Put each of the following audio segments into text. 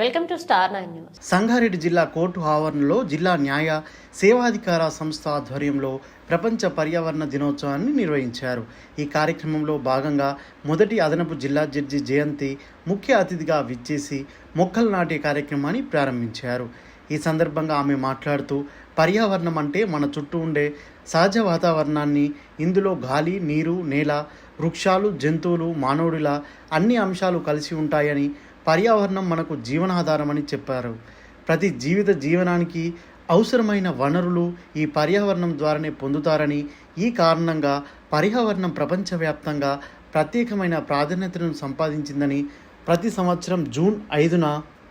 Welcome to star nine news. Sangareddy జిల్లా court ఆవరణలో జిల్లా న్యాయ సేవాధికార సంస్థ ఆధ్వర్యంలో ప్రపంచ పర్యావరణ దినోత్సవాన్ని నిర్వహించారు. ఈ కార్యక్రమంలో భాగంగా మొదటి అదనపు జిల్లా జడ్జి జయంతి ముఖ్య అతిథిగా విచ్చేసి మొక్కలు నాటే కార్యక్రమాన్ని ప్రారంభించారు. ఈ సందర్భంగా ఆమె మాట్లాడుతూ పర్యావరణం అంటే మన చుట్టూ ఉండే సహజ వాతావరణాన్ని ఇందులో గాలి నీరు నేల వృక్షాలు జంతువులు మానవుడిలా అన్ని అంశాలు కలిసి ఉంటాయని పర్యావరణం మనకు జీవనాధారమని చెప్పారు. ప్రతి జీవిత జీవనానికి అవసరమైన వనరులు ఈ పర్యావరణం ద్వారానే పొందుతారని ఈ కారణంగా పర్యావరణం ప్రపంచవ్యాప్తంగా ప్రత్యేకమైన ప్రాధాన్యతను సంపాదించిందని ప్రతి సంవత్సరం జూన్ ఐదున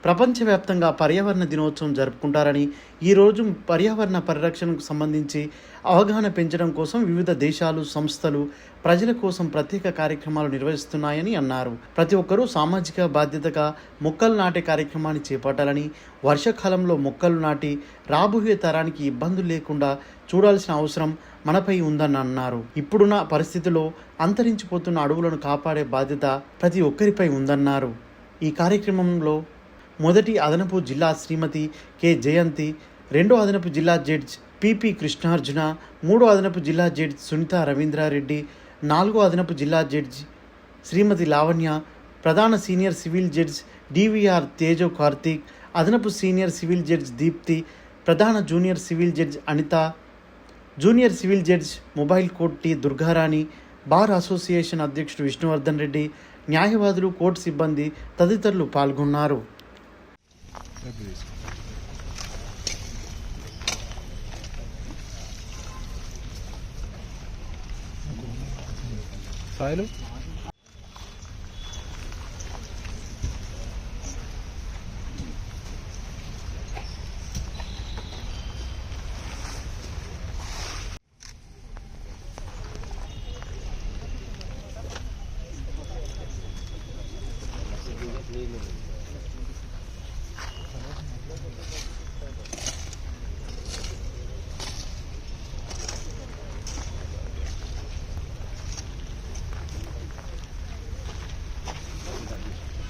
ప్రపంచవ్యాప్తంగా పర్యావరణ దినోత్సవం జరుపుకుంటారని ఈరోజు పర్యావరణ పరిరక్షణకు సంబంధించి అవగాహన పెంచడం కోసం వివిధ దేశాలు సంస్థలు ప్రజల కోసం ప్రత్యేక కార్యక్రమాలు నిర్వహిస్తున్నాయని అన్నారు. ప్రతి ఒక్కరూ సామాజిక బాధ్యతగా మొక్కలు నాటే కార్యక్రమాన్ని చేపట్టాలని వర్షాకాలంలో మొక్కలు నాటి రాబోయే తరానికి ఇబ్బందులు లేకుండా చూడాల్సిన అవసరం మనపై ఉందని అన్నారు. ఇప్పుడున్న పరిస్థితిలో అంతరించిపోతున్న అడవులను కాపాడే బాధ్యత ప్రతి ఒక్కరిపై ఉందన్నారు. ఈ కార్యక్రమంలో మొదటి అదనపు జిల్లా శ్రీమతి కె జయంతి రెండో అదనపు జిల్లా జడ్జ్ పిపి కృష్ణార్జున మూడో అదనపు జిల్లా జడ్జ్ సునీత రవీంద్రారెడ్డి నాలుగో అదనపు జిల్లా జడ్జ్ శ్రీమతి లావణ్య ప్రధాన సీనియర్ సివిల్ జడ్జ్ డివిఆర్ తేజో కార్తీక్ అదనపు సీనియర్ సివిల్ జడ్జ్ దీప్తి ప్రధాన junior civil judge Anitha junior civil judge mobile court T Durgarani bar association అధ్యక్షుడు విష్ణువర్ధన్ రెడ్డి న్యాయవాదులు కోర్టు సిబ్బంది తదితరులు పాల్గొన్నారు. Abre isso. Thank you.